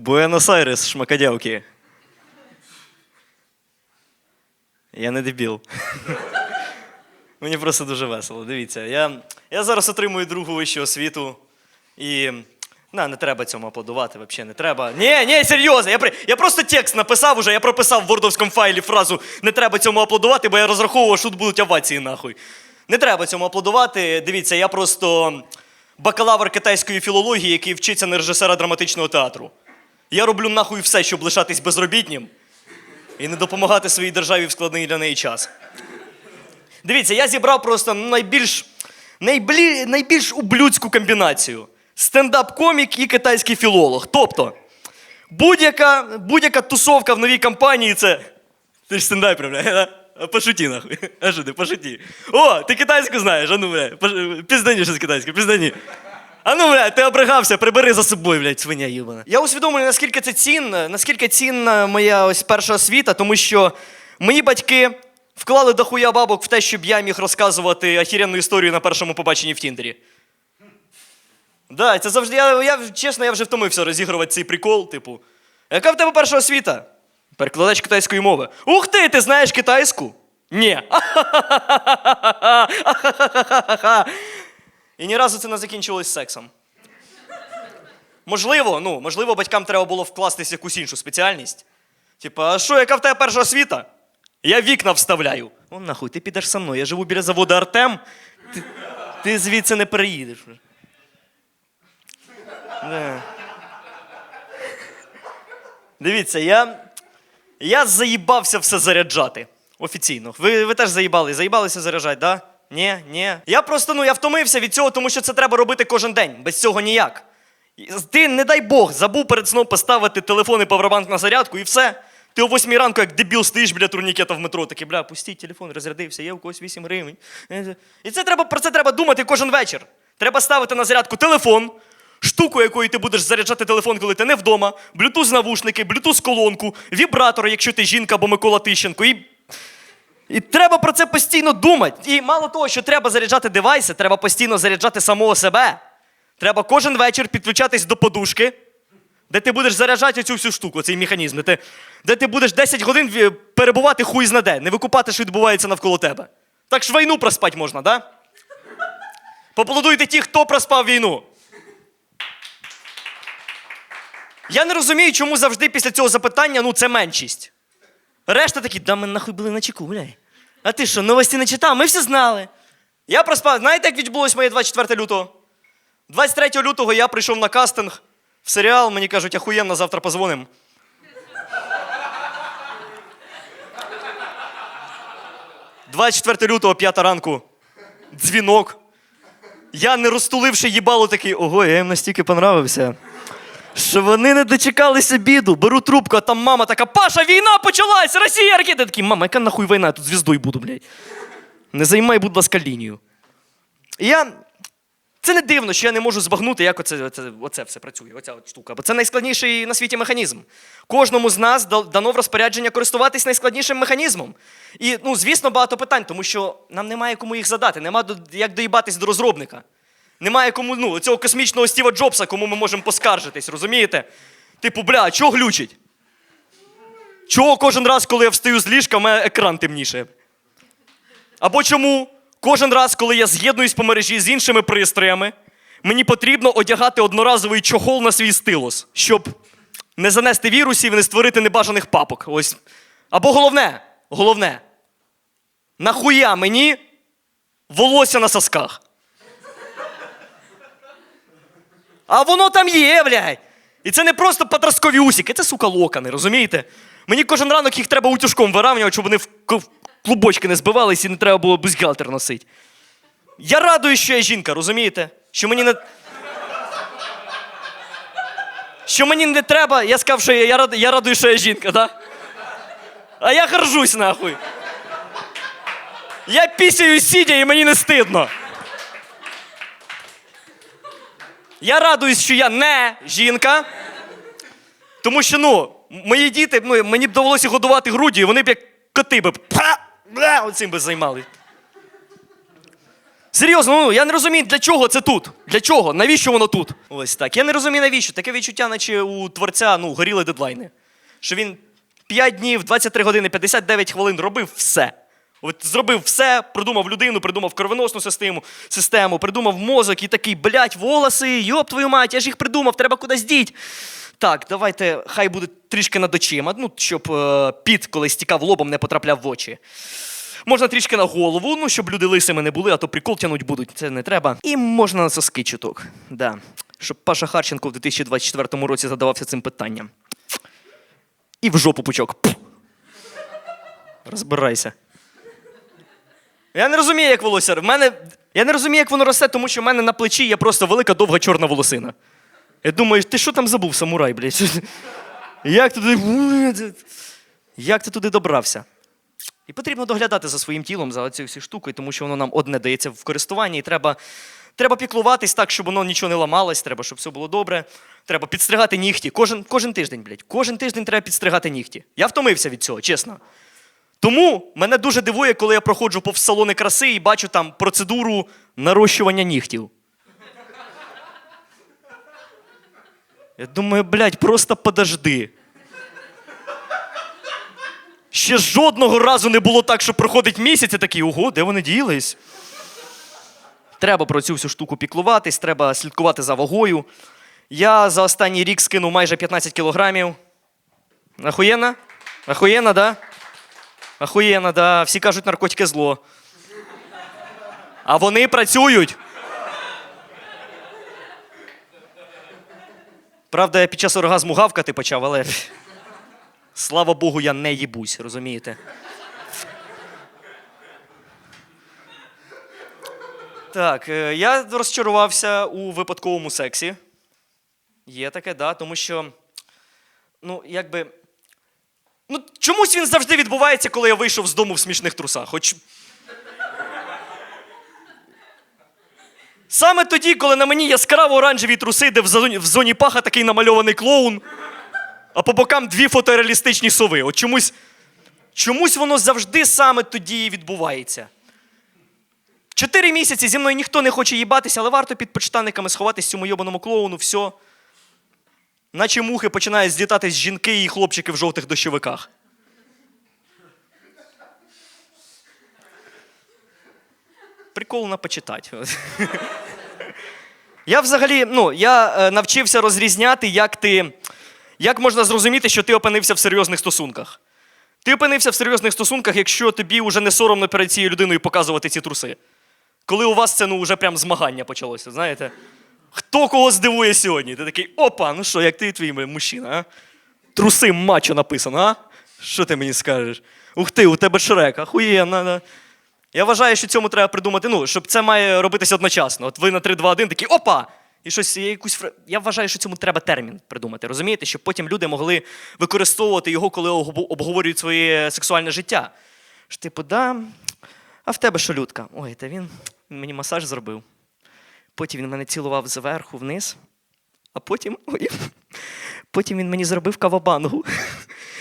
Буенос-Айрес, шмакодявки. Я не дебіл. Мені просто дуже весело. Дивіться, я, я зараз отримую другу вищу освіту і. На, не треба цьому аплодувати, взагалі не треба. Ні, ні, серйозно. Я, при... я просто текст написав уже, я прописав в вордовському файлі фразу не треба цьому аплодувати, бо я розраховував, що тут будуть овації нахуй. Не треба цьому аплодувати. Дивіться, я просто бакалавр китайської філології, який вчиться на режисера драматичного театру. Я роблю нахуй все, щоб лишатись безробітнім і не допомагати своїй державі в складний для неї час. Дивіться, я зібрав просто найбільш, найблі, найбільш ублюдську комбінацію: стендап-комік і китайський філолог. Тобто, будь-яка, будь-яка тусовка в новій компанії це. Ти ж стендапер, бля. Пошуті, нахуй. А що ти, пошуті. О, ти китайську знаєш, а ну, бля. Піздані щось китайське, піздані. А ну, блядь, ти обригався, прибери за собою, блядь, свиня їбана. Я усвідомлюю, наскільки це цінно, наскільки цінна моя ось перша освіта, тому що мої батьки вклали дохуя бабок в те, щоб я міг розказувати охеренну історію на першому побаченні в Тіндері. Да, це завжди. Я, я чесно, я вже втомився розігрувати цей прикол, типу. Яка в тебе перша освіта? Перекладач китайської мови. Ух ти, ти знаєш китайську? Ні. І ні разу це не закінчилось сексом. Можливо, ну, можливо, батькам треба було вкластись якусь іншу спеціальність. Типа, а що, яка в тебе перша освіта? Я вікна вставляю. О, нахуй, ти підеш со мною. Я живу біля заводу Артем. Ти, ти звідси не переїдеш. Да. Дивіться, я, я заїбався все заряджати. Офіційно. Ви, ви теж заїбали, заїбалися заряджати, да? Ні, ні. Я просто ну я втомився від цього, тому що це треба робити кожен день. Без цього ніяк. Ти, не дай Бог, забув перед сном поставити телефон і павербанк на зарядку, і все. Ти о 8 ранку, як дебіл, стоїш біля турнікета в метро, такий, бля, пустіть телефон, розрядився, є у когось 8 гривень. І це треба, про це треба думати кожен вечір. Треба ставити на зарядку телефон, штуку, якою ти будеш заряджати телефон, коли ти не вдома, блютуз навушники, блютуз колонку, вібратор, якщо ти жінка або Микола Тищенко. І і треба про це постійно думати. І мало того, що треба заряджати девайси, треба постійно заряджати самого себе. Треба кожен вечір підключатись до подушки, де ти будеш заряджати цю всю штуку, цей механізм, де ти, де ти будеш 10 годин перебувати хуй знаде, не викупати, що відбувається навколо тебе. Так ж війну проспати можна, да? Поплодуйте ті, хто проспав війну. Я не розумію, чому завжди після цього запитання ну, це меншість. Решта такі, да ми нахуй були на чеку, бля. А ти що, новості не читав? Ми всі знали. Я проспав. Знаєте, як відбулось моє 24 лютого? 23 лютого я прийшов на кастинг в серіал, мені кажуть, ахуєнно, завтра позвоним. «24 лютого, 5 ранку. Дзвінок. Я, не розтуливши їбало, такий, ого, я їм настільки понравився. Що вони не дочекались обіду, беру трубку, а там мама така, Паша, війна почалась! Росія ракети! Такий, мама, яка нахуй війна? Я тут звіздою буду, блядь. Не займай, будь ласка, лінію. І я. Це не дивно, що я не можу збагнути, як оце, оце, оце все працює, оця от штука. Бо це найскладніший на світі механізм. Кожному з нас дано в розпорядження користуватись найскладнішим механізмом. І, ну, звісно, багато питань, тому що нам немає кому їх задати, немає до, як доїбатись до розробника. Немає кому, ну, цього космічного Стіва Джобса, кому ми можемо поскаржитись, розумієте? Типу, бля, чого глючить? Чого кожен раз, коли я встаю з ліжка, в мене екран темніше? Або чому кожен раз, коли я з'єднуюсь по мережі з іншими пристроями, мені потрібно одягати одноразовий чохол на свій стилус, щоб не занести вірусів і не створити небажаних папок. Ось. Або головне, головне, нахуя мені волосся на сосках? А воно там є, блядь. І це не просто подросткові усіки, це сука локони, розумієте? Мені кожен ранок їх треба утюжком виравнювати, щоб вони в клубочки не збивались і не треба було бюстгальтер носити. Я радую, що я жінка, розумієте? Що мені не. Що мені не треба, я сказав, що я, я, рад- я радую, що я жінка, да? А я горжусь нахуй. Я пісяю сидя і мені не стидно. Я радуюсь, що я не жінка. Тому що, ну, мої діти, ну, мені б довелося годувати груді, і вони б як коти б. Оцим би займали. Серйозно, ну я не розумію, для чого це тут? Для чого? Навіщо воно тут? Ось так. Я не розумію, навіщо. Таке відчуття, наче у творця ну, горіли дедлайни. Що він 5 днів, 23 години, 59 хвилин робив все. От зробив все, придумав людину, придумав кровоносну систему, систему, придумав мозок і такий, блядь, волоси, йоп твою мать, я ж їх придумав, треба кудись діть. Так, давайте, хай буде трішки над очима, ну, щоб е, піт, коли стікав лобом, не потрапляв в очі. Можна трішки на голову, ну, щоб люди лисими не були, а то прикол тянуть будуть, це не треба. І можна на соски чуток. Да. Щоб Паша Харченко в 2024 році задавався цим питанням. І в жопу пучок. Пф. Розбирайся. Я не розумію, як волосся. В мене... Я не розумію, як воно росте, тому що в мене на плечі є просто велика довга чорна волосина. Я думаю, ти що там забув, самурай, блядь? Як ти туди. Як ти туди добрався? І потрібно доглядати за своїм тілом, за цією всю штукою, тому що воно нам одне дається в користуванні, і треба, треба піклуватись так, щоб воно нічого не ламалось, треба, щоб все було добре. Треба підстригати нігті. Кожен, кожен тиждень, блядь. Кожен тиждень треба підстригати нігті. Я втомився від цього, чесно. Тому мене дуже дивує, коли я проходжу повз салони краси і бачу там процедуру нарощування нігтів. Я думаю, блядь, просто подожди. Ще жодного разу не було так, що проходить місяць і такий, ого, де вони ділись? Треба про цю всю штуку піклуватись, треба слідкувати за вагою. Я за останній рік скинув майже 15 кілограмів. Ахуєнно? Ахуєнно, да? Ахуєнно, да. Всі кажуть, наркотики зло. А вони працюють. Правда, я під час оргазму гавкати почав, але. Слава Богу, я не їбусь, розумієте? Так, е, я розчарувався у випадковому сексі. Є таке, да, тому що. Ну, якби. Ну, чомусь він завжди відбувається, коли я вийшов з дому в смішних трусах. Хоч. Саме тоді, коли на мені яскраво оранжеві труси, де в зоні, паха такий намальований клоун, а по бокам дві фотореалістичні сови. От чомусь, чомусь воно завжди саме тоді і відбувається. Чотири місяці зі мною ніхто не хоче їбатися, але варто під почтанниками сховатись цьому йобаному клоуну, все. Наче мухи починають злітати з жінки і хлопчики в жовтих дощовиках. Прикол на почитати. Я взагалі, ну, я е, навчився розрізняти, як ти. Як можна зрозуміти, що ти опинився в серйозних стосунках? Ти опинився в серйозних стосунках, якщо тобі вже не соромно перед цією людиною показувати ці труси. Коли у вас це ну, вже прям змагання почалося, знаєте? Хто кого здивує сьогодні? Ти такий, опа, ну що, як ти твій мужчина, а? Труси мачо написано, а? Що ти мені скажеш? Ух ти, у тебе шрек, ахуєнно. Я вважаю, що цьому треба придумати, ну, щоб це має робитися одночасно. От ви на 3, 2, 1 такі опа! І щось я якусь фра- Я вважаю, що цьому треба термін придумати, розумієте? Щоб потім люди могли використовувати його, коли обговорюють своє сексуальне життя. Що, типу, да, а в тебе що людка? Ой, та він мені масаж зробив. Потім він мене цілував зверху вниз, а потім. Ой, потім він мені зробив кавабангу.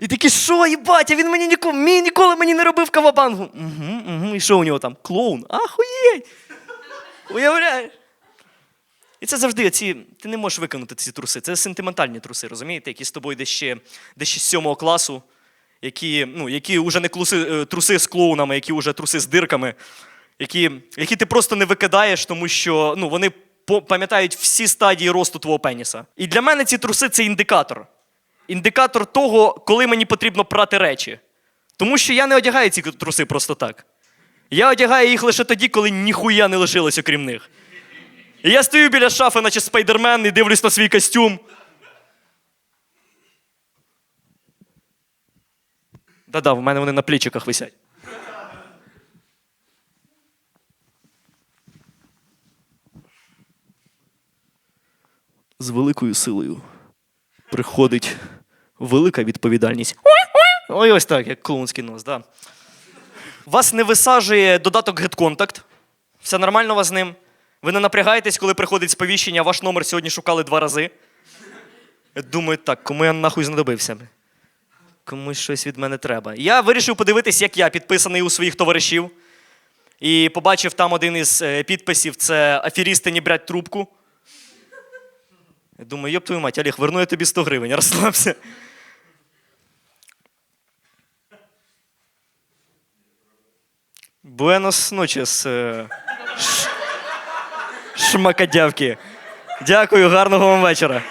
І такі, що, їбать, а він мені ніколи, мені ніколи мені не робив кавабангу. Угу, угу. І що у нього там? Клоун. Ахуєть! Уявляєш? І це завжди ці. Ти не можеш виконати ці труси. Це сентиментальні труси, розумієте, які з тобою десь ще з сьомого класу, які, ну, які вже не клуси, е, труси з клоунами, які вже труси з дирками, які, які ти просто не викидаєш, тому що ну, вони пам'ятають всі стадії росту твого пеніса. І для мене ці труси це індикатор. Індикатор того, коли мені потрібно прати речі. Тому що я не одягаю ці труси просто так. Я одягаю їх лише тоді, коли ніхуя не лишилось окрім них. І я стою біля шафи, наче спайдермен, і дивлюсь на свій костюм. Да-да, в мене вони на плічиках висять. З великою силою приходить велика відповідальність. Ой, ось так, як клоунський нос, да. Вас не висаджує додаток GetContact. Все нормально у вас з ним. Ви не напрягаєтесь, коли приходить сповіщення, ваш номер сьогодні шукали два рази. Думаю, так, кому я нахуй знадобився? Комусь щось від мене треба. Я вирішив подивитись, як я підписаний у своїх товаришів. І побачив там один із е, підписів: це аферісти не брать трубку. Я думаю, йоп твою мать, Олег, верну я тобі 100 гривень, розслабся. Буенос ночес. ш- Шмакодявки. Дякую, гарного вам вечора.